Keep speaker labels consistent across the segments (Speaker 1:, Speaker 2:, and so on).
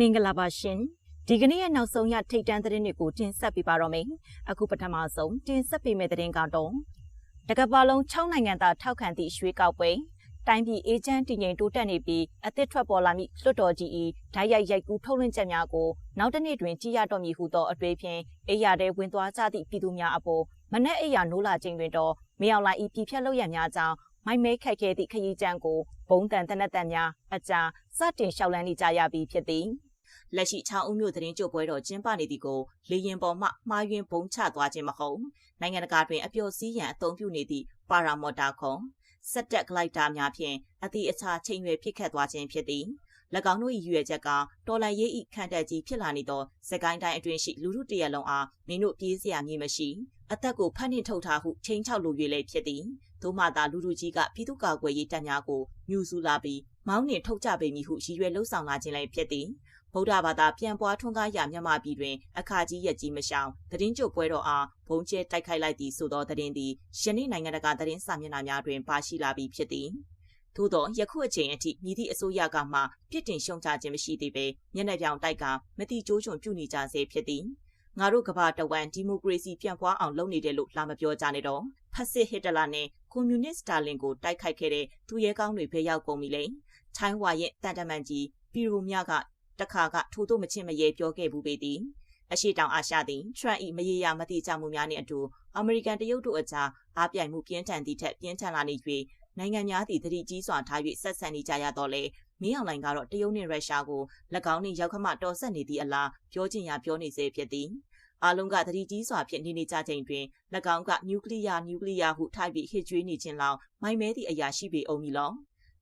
Speaker 1: မင်္ဂလာပါရှင်ဒီကနေ့ရဲ့နောက်ဆုံးရထိတ်တန့်သတင်းတွေကိုတင်ဆက်ပေးပါတော့မယ်အခုပထမဆုံးတင်ဆက်ပေးမယ့်သတင်းကတော့တကဘာလုံး6နိုင်ငံသားထောက်ခံသည့်ရွှေကောက်ပွဲတိုင်းပြည်အေဂျင့်တည်ငြိမ်တိုးတက်နေပြီးအသစ်ထွက်ပေါ်လာမည့်လွှတ်တော်ကြီး၏ဓာတ်ရိုက်ရိုက်ကူးထုတ်လွှင့်ချက်များကိုနောက်တစ်နေ့တွင်ကြည်ရတော့မည်ဟုသောအတွေ့ဖြင့်အေးရတဲ့ဝင်သွားကြသည့်ပြည်သူများအပေါ်မနက်အေးရနိုးလာခြင်းတွင်တော့မရောက်လာ၏ပြည်ဖြတ်လောက်ရများကြောင်းမိုက်မဲခက်ခဲသည့်ခရီးကြမ်းကိုဘုံတန်တနက်တန်များအကြာစတင်လျှောက်လန်းနေကြရပြီဖြစ်သည် လက်ရှိချောင်းဦးမြို့သတင်းကြိုပွဲတော်ကျင်းပနေသည်ကိုလေရင်ပေါ်မှမှားယွင်းဘုံချသွားခြင်းမဟုတ်နိုင်ငံတကာတွင်အပျော်စီးရန်အသုံးပြုနေသည့်ပါရာမော်တာခွန်စက်တက်ဂလိုက်တာများဖြင့်အသည့်အခြားချိန်ရွယ်ဖြစ်ခတ်သွားခြင်းဖြစ်သည်၎င်းတို့၏ရွေချက်ကတော်လန်ရေး၏ခံတက်ကြီးဖြစ်လာနေသောစကိုင်းတိုင်းအတွင်းရှိလူမှုတရလုံးအားမင်းတို့ပြေးစရာမည်မရှိအသက်ကိုဖတ်နှင်ထုတ်ထားဟုချိန်ချောက်လို၍လည်းဖြစ်သည်သို့မှသာလူလူကြီးကပြည်သူ့ကာကွယ်ရေးတပ်များကိုညှူဆူလာပြီးမောင်းနှင်ထုတ်ကြပေမည်ဟုရည်ရွယ်လှုံ့ဆော်လာခြင်းလည်းဖြစ်သည် ဗုဒ္ဓဘာသာပြန်ပွားထွန်းကားရာမြန်မာပြည်တွင် အခါကြီးရက်ကြီးမရှောင်သတင်းကြိုပွဲတော်အားဘုံကျဲတိုက်ခိုက်လိုက်သည့်ဆိုသောသတင်းသည်ယနေ့နိုင်ငံတကာသတင်းစာမျက်နှာများတွင်ပါရှိလာပြီးဖြစ်သည်သို့သောယခုအချိန်အထိမြည်သည့်အစိုးရကမှပြစ်တင်ရှုံချခြင်းမရှိသေးပေမျက်နှာပြောင်တိုက်ကမတိကျိုးချွန်ပြုနေကြဆဲဖြစ်သည်ငါတို့ကဘာတဝမ်ဒီမိုကရေစီပြန်ပွားအောင်လုပ်နေတယ်လို့လာမပြောကြနဲ့တော့ဖက်စစ်ဟစ်တလာနဲ့ကွန်မြူနစ်စတာလင်ကိုတိုက်ခိုက်ခဲ့တဲ့သူရဲကောင်းတွေဖဲရောက်ကုန်ပြီလေချိုင်းဝါရဲ့တန်တမန်ကြီးပီရိုမြက တခါကထို့သို့မချင်မရဲပြောခဲ့ဘူးပေသည်အရှိတောင်အာရှသည်ထရန့်၏မရေရာမတိကျမှုများနှင့်အတူအမေရိကန်တရုတ်တို့အကြားအားပြိုင်မှုပြင်းထန်သည့်ထက်ပြင်းထန်လာနေ၍နိုင်ငံများသည့်တတိကြီးစွာထား၍ဆက်ဆံနေကြရတော့လေမင်းအောင်လိုင်ကတော့တရုတ်နှင့်ရုရှားကို၎င်းနှင့်ရောက်ခမတော်ဆက်နေသည့်အလားပြောချင်ရာပြောနေစေဖြစ်သည်အားလုံးကတတိကြီးစွာဖြင့်နေနေကြချိန်တွင်၎င်းကနျူကလ িয়ার နျူကလ িয়ার ဟုထိုက်ပြီးဟစ်ကြွေးနေခြင်းလောက်မိုင်မဲသည့်အရာရှိပေအောင်မီလော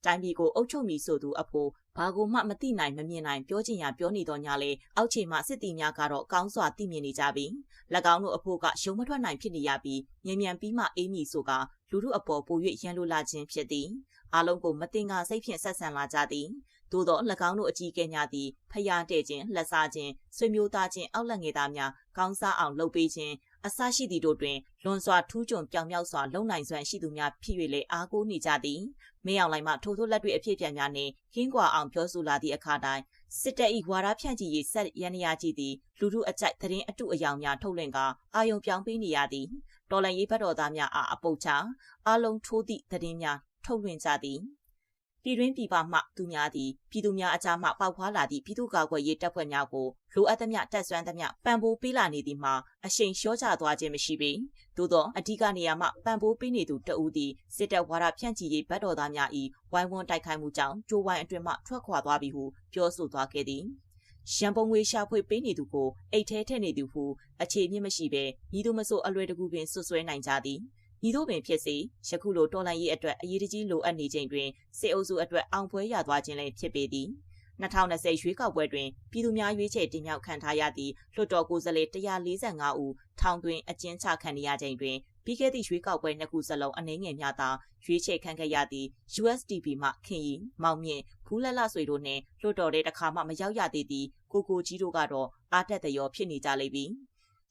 Speaker 1: တိုင်းပြည်ကိုအုပ်ချုပ်မည်ဆိုသူအဖို့ဘာကိုမှမသိနိုင်မမြင်နိုင်ပြောချင်ရပြောနေတော့ညာလေအောက်ခြေမှစစ်တီများကတော့ကောင်းစွာသိမြင်နေကြပြီ၎င်းတို့အဖို့ကရုံမထွက်နိုင်ဖြစ်နေရပြီးငြင်းမြန်ပြီးမှအေးမည်ဆိုကလူတို့အပေါ်ပို၍ရန်လိုလာခြင်းဖြစ်သည်အလုံးကိုမတင်ကစိတ်ဖြင့်ဆက်ဆံလာကြသည်သို့သော၎င်းတို့အကြီးကဲများသည်ဖျားတဲ့ခြင်းလှဆခြင်းဆွေမျိုးသားချင်းအောက်လက်ငယ်သားများကောင်းစားအောင်လုပ်ပေးခြင်း အစရှိသည်တို့တွင်လွန်စွာထူးချွန်ပြောင်မြောက်စွာလုံနိုင်စွမ်းရှိသူများဖြစ်၍လေအားကိုးနေကြသည်မင်းအောင်လိုင်မှထိုထိုလက်တွေ့အဖြစ်ပြန်များနှင့်ခင်းကွာအောင်ပြောဆိုလာသည့်အခါတိုင်းစစ်တပ်၏ဝါဒဖြန့်ချီရေးဆက်ရန်ရာကြီးသည်လူထုအကြိုက်သတင်းအတုအယောင်များထုတ်လွှင့်ကာအာယုံပြောင်းပေးနေရသည်တော်လန်ရေးဘတ်တော်သားများအားအပုတ်ချအလုံးထိုးသည့်သတင်းများထုတ်လွှင့်ကြသည် ပြည်တွင်းပြည်ပမှသူများသည်ပြည်သူများအကြားမှပေါက်ဖွားလာသည့်ပြည်သူ့ကာကွယ်ရေးတပ်ဖွဲ့များကိုလိုအပ်သမျှတက်ဆွမ်းသမျှပံ့ပိုးပေးလာနေသည်မှာအရှိန်လျှော့ချသွားခြင်းမရှိပေသို့သောအဓိကနေရာမှပံ့ပိုးပေးနေသူတဦးသည်စစ်တပ်ဝါဒဖြန့်ချီရေးဗတ်တော်သားများ၏ဝိုင်းဝန်းတိုက်ခိုက်မှုကြောင့်ကျိုးဝိုင်းအတွင်မှထွက်ခွာသွားပြီဟုပြောဆိုသွားခဲ့သည်ရန်ပုံငွေရှာဖွေပေးနေသူကိုအိတ်ထဲထည့်နေသူဟုအခြေမြင့်မရှိဘဲညီတို့မဆိုအလွယ်တကူပင်ဆွဆွဲနိုင်ကြသည် ညီတို့ပင်ဖြစ်စေယခုလိုတော်လှန်ရေးအတွက်အရေးတကြီးလိုအပ်နေချိန်တွင်စေအုပ်စုအတွက်အောင်ပွဲရသွားခြင်းလည်းဖြစ်ပေသည်2020ရွေးကောက်ပွဲတွင်ပြည်သူများရွေးချယ်တင်မြှောက်ခံထားရသည့်လွှတ်တော်ကိုယ်စားလှယ်145ဦးထောင်သွင်းအကျဉ်းချခံရချိန်တွင်ပြီးခဲ့သည့်ရွေးကောက်ပွဲနှစ်ခုစလုံးအနှင်းငယ်များသာရွေးချယ်ခံခဲ့ရသည့် USDP မှခင်ရီမောင်မြင့်ဖူးလက်လဆွေတို့နှင့်လွှတ်တော်တဲ့တစ်ခါမှမရောက်ရသေးသည့်ကိုကိုကြီးတို့ကတော့အားတက်သရောဖြစ်နေကြလိမ့်မည်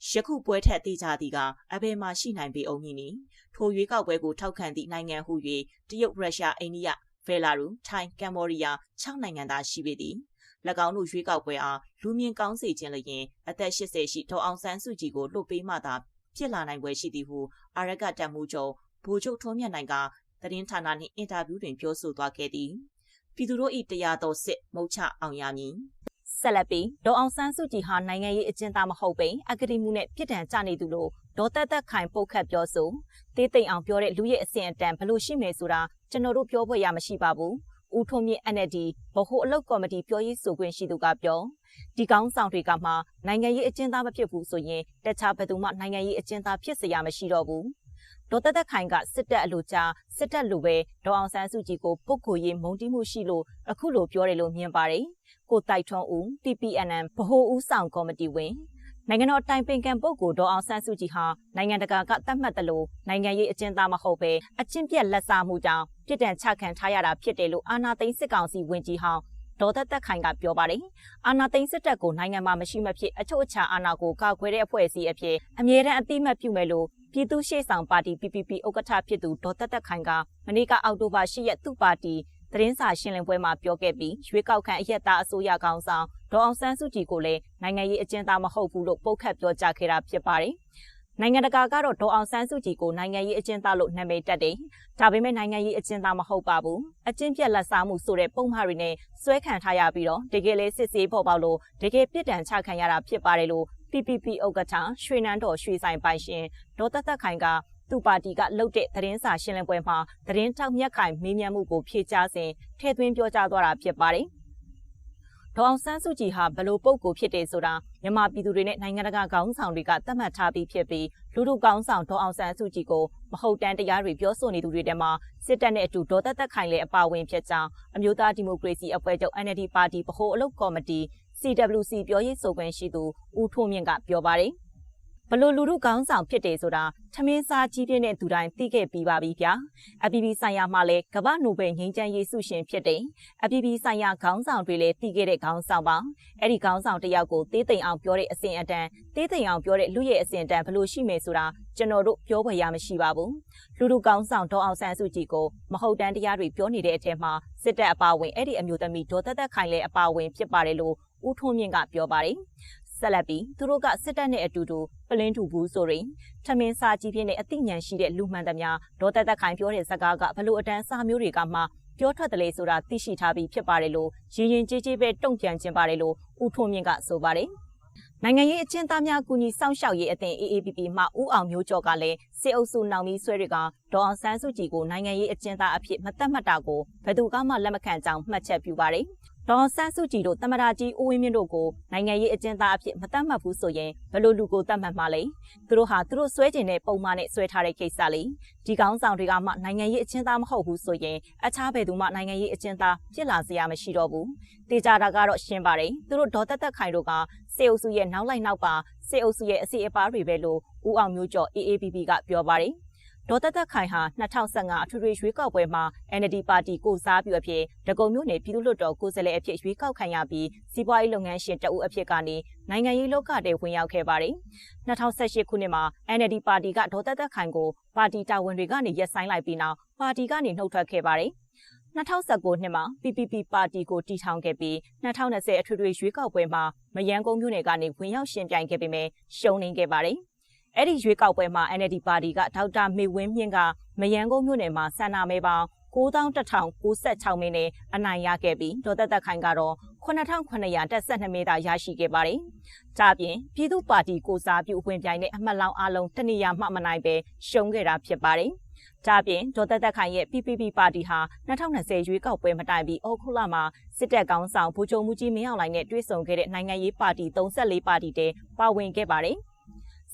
Speaker 1: ယခုပွဲထက်သေးကြသည်ကအဘယ်မှရှိနိုင်ပေအောင်မည်နီထိုရွေးကောက်ပွဲကိုထောက်ခံသည့်နိုင်ငံဟု၍တရုတ်ရုရှားအိန္ဒိယဘယ်လာရုထိုင်းကမ်ဘောဒီးယား6နိုင်ငံသားရှိပေသည်၎င်းတို့ရွေးကောက်ပွဲအားလူမြင်ကောင်းစေခြင်းလျင်အသက်80ရှိဒေါအောင်ဆန်းစုကြည်ကိုလှုပ်ပေးမှသာဖြစ်လာနိုင်ပွဲရှိသည်ဟုအာရကတက်မှုချုပ်ဗိုလ်ချုပ်ထွန်းမြတ်နိုင်ကသတင်းဌာနနှင့်အင်တာဗျူးတွင်ပြောဆိုသွားခဲ့သည်ပြည်သူတို့၏တရားတော်စစ်မုတ်ချအောင်ရမည် ဆက်လက်ပြီးဒေါ်အောင်ဆန်းစုကြည်ဟာနိုင်ငံရေးအကျဉ်းသားမဟုတ်ပင်အကတိမှုနဲ့ပြစ်ဒဏ်ကျနေသူလို့ဒေါ်တက်တက်ခိုင်ပုတ်ခတ်ပြောဆိုတေးသိမ့်အောင်ပြောတဲ့လူရဲ့အဆင့်အတန်ဘလို့ရှိမယ်ဆိုတာကျွန်တော်တို့ပြောဖို့ရမရှိပါဘူးဦးထွန်းမြင့် NLD ဗဟိုအလုပ်ကော်မတီပြောရေးဆိုခွင့်ရှိသူကပြောဒီကောင်းဆောင်တွေကမှနိုင်ငံရေးအကျဉ်းသားမဖြစ်ဘူးဆိုရင်တခြားဘယ်သူမှနိုင်ငံရေးအကျဉ်းသားဖြစ်စရာမရှိတော့ဘူး ဒေါ်သက်သက်ခိုင်ကစစ်တပ်အလို့ကြားစစ်တပ်လိုပဲဒေါ်အောင်ဆန်းစုကြည်ကိုပုတ်ကိုရေးမုံတီးမှုရှိလို့အခုလိုပြောတယ်လို့မြင်ပါတယ်ကိုတိုက်ထွန်းဦး TPNN ဗဟိုဦးဆောင်ကော်မတီဝင်နိုင်ငံတော်တိုင်ပင်ခံပုဂ္ဂိုလ်ဒေါ်အောင်ဆန်းစုကြည်ဟာနိုင်ငံတကာကသတ်မှတ်တယ်လို့နိုင်ငံရေးအကျဉ်းသားမဟုတ်ပဲအချင်းပြက်လက်စားမှုကြောင့်ပြစ်ဒဏ်ချခံထားရတာဖြစ်တယ်လို့အာဏာသိမ်းစစ်ကောင်စီဝင်ကြီးဟောင်းဒေါ်သက်သက်ခိုင်ကပြောပါတယ်။အာဏာသိမ်းစစ်တပ်ကိုနိုင်ငံမှာမရှိမဖြစ်အချို့အခြာအာဏာကိုကာကွယ်တဲ့အဖွဲ့အစည်းအဖြစ်အမြဲတမ်းအတိမတ်ပြုမယ်လို့ ပြည်သူ့ရှေ့ဆောင်ပါတီ PPP ဥက္ကဋ္ဌဖြစ်သူဒေါ်သက်သက်ခိုင်ကမနေ့ကအောက်တိုဘာ10ရက်သူ့ပါတီသ
Speaker 2: သတင်းစာရှင်းလင်းပွဲမှာပြောခဲ့ပြီးရွေးကောက်ခံအရက်သားအစိုးရကောင်ဆောင်ဒေါအောင်ဆန်းစုကြည်ကိုလည်းနိုင်ငံရေးအကျဉ်းသားမဟုတ်ဘူးလို့ပုတ်ခတ်ပြောကြားခဲ့တာဖြစ်ပါတယ်။နိုင်ငံတကာကတော့ဒေါအောင်ဆန်းစုကြည်ကိုနိုင်ငံရေးအကျဉ်းသားလို့နာမည်တက်တယ်။ဒါပေမဲ့နိုင်ငံရေးအကျဉ်းသားမဟုတ်ပါဘူး။အကျဉ်းပြက်လက်စားမှုဆိုတဲ့ပုံမှားတွေနဲ့ဆွဲခံထားရပြီးတော့တကယ်လဲစစ်ဆေးပေါ်ပေါက်လို့တကယ်ပြစ်ဒဏ်ချခံရတာဖြစ်ပါတယ်လို့ PPP ဥက္ကဋ္ဌရွှေနန်းတော်ရွှေဆိုင်ပိုင်ရှင်ဒေါ်သက်သက်ခိုင်ကသူ့ပါတီကလှုပ်တဲ့သတင်းစာရှင်းလင်းပွဲမှာသတင်းတောက်မြက်ခိုင်မေးမြန်းမှုကိုဖြေကြားစဉ်ထည့်သွင်းပြောကြားသွားတာဖြစ်ပါတယ်။ဒေါအောင်ဆန်းစုကြည်ဟာဘလို့ပုံကိုဖြစ်တယ်ဆိုတာမြန်မာပြည်သူတွေနဲ့နိုင်ငံတကာခေါင်းဆောင်တွေကသတ်မှတ်ထားပြီးဖြစ်ပြီးလူထုခေါင်းဆောင်ဒေါအောင်ဆန်းစုကြည်ကိုမဟုတ်တမ်းတရားတွေပြောဆိုနေသူတွေထဲမှာစစ်တပ်နဲ့အတူဒေါ်သက်သက်ခိုင်လည်းအပါဝင်ဖြစ်ကြောင်းအမျိုးသားဒီမိုကရေစီအဖွဲ့ချုပ် NLD ပါတီဗဟိုအလုပ်ကော်မတီ CWC ပြောရေးဆိုခွင့်ရှိသူဦးထွန်းမြင့်ကပြောပါတယ်ဘလို့လူထုကောင်းဆောင်ဖြစ်တယ်ဆိုတာထမင်းစားကြီးပြင်းတဲ့သူတိုင်းသိခဲ့ပြီးပါပြီဗျာအပြည်ပြည်ဆိုင်ရာမှာလည်းကမ္ဘာနိုဘယ်ငြိမ်းချမ်းရေးဆုရှင်ဖြစ်တယ်အပြည်ပြည်ဆိုင်ရာခေါင်းဆောင်တွေလည်းသိခဲ့တဲ့ခေါင်းဆောင်ပါအဲ့ဒီခေါင်းဆောင်တယောက်ကိုသေးသိမ်အောင်ပြောတဲ့အစဉ်အတန်သေးသိမ်အောင်ပြောတဲ့လူရဲ့အစဉ်အတန်ဘလို့ရှိမယ်ဆိုတာကျွန်တော်တို့ပြောဖွယ်ရမရှိပါဘူးလူထုကောင်းဆောင်ဒေါအောင်ဆန်းစုကြည်ကိုမဟုတ်တမ်းတရားတွေပြောနေတဲ့အထက်မှာစစ်တပ်အပါဝင်အဲ့ဒီအမျိုးသမီးဒေါ်သက်သက်ခိုင်လည်းအပါဝင်ဖြစ်ပါတယ်လို့ ဦးထွန်းမြင့်ကပြောပါတယ်ဆက်လက်ပြီးသူတို့ကစစ်တပ်နဲ့အတူတူပလင်းထူဘူးဆိုရင်ထမင်းစာကြီးပြင်းတဲ့အသိဉာဏ်ရှိတဲ့လူမှန်သမျှဒေါ်သက်သက်ခိုင်ပြောတဲ့စကားကဘလို့အတန်းစာမျိုးတွေကမှပြောထွက်တယ်လေဆိုတာသိရှိထားပြီးဖြစ်ပါတယ်လို့ရင်ရင်ကြေးကြေးပဲတုံ့ပြန်ခြင်းပါတယ်လို့ဦးထွန်းမြင့်ကဆိုပါတယ်နိုင်ငံရေးအကျဉ်းသားများကူညီစောင့်ရှောက်ရေးအသင်း AAPP မှဦးအောင်မျိုးကျော်ကလည်းစစ်အုပ်စုနောင်မီဆွဲတွေကဒေါ်အောင်ဆန်းစုကြည်ကိုနိုင်ငံရေးအကျဉ်းသားအဖြစ်မသက်မှတ်တာကိုဘယ်သူကမှလက်မခံကြောင်းမှတ်ချက်ပြုပါတယ်။ ဒေါ်ဆန်းစုကြည်တို့တမရာကြီးဦးဝင်းမြင့်တို့ကိုနိုင်ငံရေးအကျဉ်းသားအဖြစ်မတတ်မှတ်ဘူးဆိုရင်ဘလို့လူကိုတတ်မှတ်မှလဲသူတို့ဟာသူတို့ဆွဲကျင်တဲ့ပုံမှန်နဲ့ဆွဲထားတဲ့ကိစ္စလေဒီကောင်းဆောင်တွေကမှနိုင်ငံရေးအကျဉ်းသားမဟုတ်ဘူးဆိုရင်အခြားဘယ်သူမှနိုင်ငံရေးအကျဉ်းသားဖြစ်လာစရာမရှိတော့ဘူးတေချာတာကတော့ရှင်းပါတယ်သူတို့ဒေါ်တက်တက်ခိုင်တို့ကစေအုပ်စုရဲ့နောက်လိုက်နောက်ပါစေအုပ်စုရဲ့အစီအပါတွေပဲလို့ဦးအောင်မျိုးကျော် AAPP ကပြောပါတယ် ဒေါ်သက်သက်ခိုင်ဟာ2015အထွေထွေရွေးကောက်ပွဲမှာ NLD ပါတီကိုစားပြုအဖြစ်ဒဂုံမြို့နယ်ပြည်သူ့လွှတ်တော်ကိုယ်စားလှယ်အဖြစ်ရွေးကောက်ခံရပြီးစီးပွားရေးလုပ်ငန်းရှင်တအုပ်အဖြစ်ကနေနိုင်ငံရေးလောကထဲဝင်ရောက်ခဲ့ပါတယ်။2018ခုနှစ်မှာ NLD ပါတီကဒေါ်သက်သက်ခိုင်ကိုပါတီတာဝန်တွေကနေရပ်ဆိုင်းလိုက်ပြီးနောက်ပါတီကနေနှုတ်ထွက်ခဲ့ပါတယ်။2019နှစ်မှာ PPP ပါတီကိုတည်ထောင်ခဲ့ပြီး2020အထွေထွေရွေးကောက်ပွဲမှာမယန်းကုန်းမြို့နယ်ကနေဝင်ရောက်ရှင်ပြိုင်ခဲ့ပေမဲ့ရှုံးနိမ့်ခဲ့ပါတယ်။ အဲ့ဒီရွေးကောက်ပွဲမှာ NLD ပါတီကဒေါက်တာမေဝင်းမြင့်ကမယန်းကုန်းမြို့နယ်မှာဆန္ဒမဲပေါင်း9196မဲနဲ့အနိုင်ရခဲ့ပြီးဒေါ်သက်သက်ခိုင်ကတော့9912မဲသာရရှိခဲ့ပါတယ်။ဒါပြင်ပြည်သူ့ပါတီကိုစားပြုဝင်ပြိုင်တဲ့အမှတ်လောင်းအလုံးတနေရာမှမနိုင်ပဲရှုံးခဲ့တာဖြစ်ပါတယ်။ဒါပြင်ဒေါ်သက်သက်ခိုင်ရဲ့ PPP ပါတီဟာ2020ရွေးကောက်ပွဲမတိုင်ပြီးဩခုလမှာစစ်တပ်ကောင်းဆောင်ဗိုလ်ချုပ်မှုကြီးမင်းအောင်လှိုင်နဲ့တွဲဆုံခဲ့တဲ့နိုင်ငံရေးပါတီ34ပါတီတဲပါဝင်ခဲ့ပါတယ်။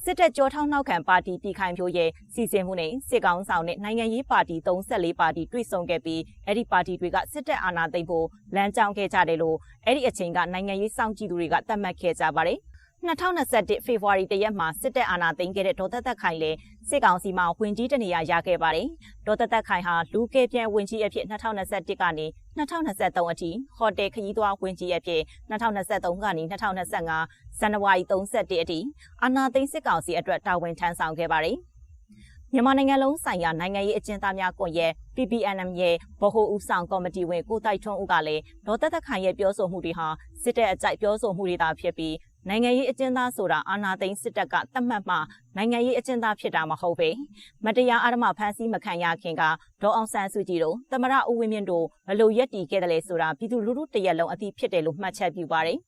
Speaker 2: စစ်တပ်ကြောထောင်းနှောက်ခံပါတီပြည်ခိုင်ဖြိုးရဲ့စီစဉ်မှုနဲ့စစ်ကောင်ဆောင်နဲ့နိုင်ငံရေးပါတီ34ပါတီတွေ့ဆုံခဲ့ပြီးအဲ့ဒီပါတီတွေကစစ်တပ်အာဏာသိမ်းဖို့လမ်းကြောင်းခဲ့ကြတယ်လို့အဲ့ဒီအချိန်ကနိုင်ငံရေးစောင့်ကြည့်သူတွေကသတ်မှတ်ခဲ့ကြပါတယ် 2021ဖေဖော်ဝါရီတရက်မှာစစ်တပ်အာဏာသိမ်းခဲ့တဲ့ဒေါ်သက်သက်ခိုင်လည်းစစ်ကောင်စီမှဝင်ကြီးတနေရာရခဲ့ပါတယ်။ဒေါ်သက်သက်ခိုင်ဟာလူကဲပြန်ဝင်ကြီးအဖြစ်2021ကနေ2023အထိဟိုတယ်ခရီးသွားဝင်ကြီးအဖြစ်2023ကနေ2025ဇန်နဝါရီ31အထိအာဏာသိမ်းစစ်ကောင်စီအတွက်တာဝန်ထမ်းဆောင်ခဲ့ပါတယ်။မြန်မာနိုင်ငံလုံးဆိုင်ရာနိုင်ငံရေးအကျဉ်းသားများကွန်ရက် PPNM ရဲ့ဗဟိုဦးဆောင်ကော်မတီဝင်ကိုတိုက်ထွန်းဦးကလည်းဒေါ်သက်သက်ခိုင်ရဲ့ပြောဆိုမှုတွေဟာစစ်တပ်အကြိုက်ပြောဆိုမှုတွေသာဖြစ်ပြီး နိုင်ငံရေးအကျဉ်းသားဆိုတာအာဏာသိမ်းစစ်တပ်ကသတ်မှတ်မှနိုင်ငံရေးအကျဉ်းသားဖြစ်တာမဟုတ်ပဲမတရားအဓမ္မဖမ်းဆီးမခံရခင်ကဒေါအောင်ဆန်းစုကြည်တို့သမရဦးဝင်းမြင့်တို့ဘလို့ရက်တီခဲ့တယ်လဲဆိုတာပြည်သူလူထုတရက်လုံးအသိဖြစ်တယ်လို့မှတ်ချက်ပြုပါတယ်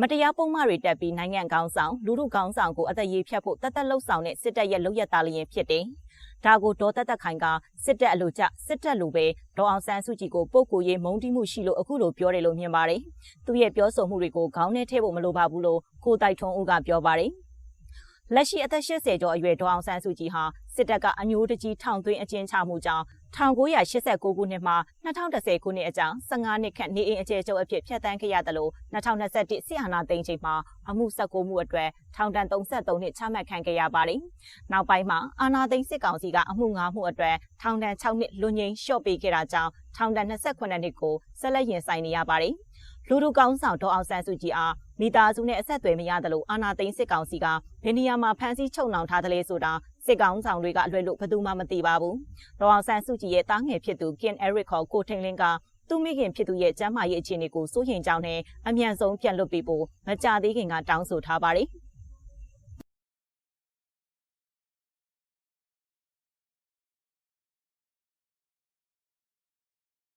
Speaker 2: မတရားပုံမှားတွေတက်ပြီးနိုင်ငံကောင်းဆောင်လူထုကောင်းဆောင်ကိုအသက်ရေးဖြတ်ဖို့တသက်လှုပ်ဆောင်တဲ့စစ်တပ်ရဲ့လုပ်ရက်သားလျင်ဖြစ်တယ်။ ဒါကိုဒေါ်သက်သက်ခိုင်ကစစ်တပ်အလို့ကြစစ်တပ်လိုပဲဒေါ်အောင်ဆန်းစုကြည်ကိုပုတ်ကိုရေးမုံတီးမှုရှိလို့အခုလိုပြောတယ်လို့မြင်ပါတယ်။သူ့ရဲ့ပြောဆိုမှုတွေကိုခေါင်းနဲ့ထည့်ဖို့မလိုပါဘူးလို့ကိုတိုက်ထွန်းဦးကပြောပါတယ်။လက်ရှိအသက်80ကျော်အရွယ်ဒေါအောင်ဆန်းစုကြည်ဟာစစ်တပ်ကအမျိုးတကြီးထောင်သွင်းအကျဉ်းချမှုကြောင့် 1989ခုနှစ်မှ2010ခုနှစ်အကြောင်း15နှစ်ခန့်နေအိမ်အကျယ်ချုပ်အဖြစ်ဖြတ်တန်းခဲ့ရတယ်လို့2021ဆီအာနာသိန်းချိန်မှာအမှု19မှုအတွက်ထောင်ဒဏ်33နှစ်ချမှတ်ခံခဲ့ရပါတယ်။နောက်ပိုင်းမှာအာနာသိန်းစစ်ကောင်စီကအမှု9မှုအတွက်ထောင်ဒဏ်6နှစ်လွန်ငင်းလျှော့ပေးခဲ့တာကြောင့်ထောင်ဒဏ်28နှစ်ကိုဆက်လက်ရင်ဆိုင်နေရပါတယ်။လူလူကောင်းဆောင်ဒေါအောင်ဆန်းစုကြည်အားမိသားစုနဲ့အဆက်အသွယ်မရသလိုအာနာသိန်းစစ်ကောင်စီကဘယ်နေရာမှာဖမ်းဆီးချုပ်နှောင်ထားသလဲဆိုတာ စစ်ကောင်ဆောင်တွေကလွှဲလို့ဘယ်သူမှမသိပါဘူး။ဒေါအောင်ဆန်းစုကြည်ရဲ့တားငယ်ဖြစ်သူကင်အဲရစ်ခေါ်ကိုထိန်လင်းကသူမိခင်ဖြစ်သူရဲ့ကျန်းမာရေးအခြေအနေကိုစိုးရိမ်ကြောင်းနဲ့အမြန်ဆုံးပြန်လွတ်ပေးဖို့မကြသေးခင်ကတောင်းဆိုထားပါတယ်။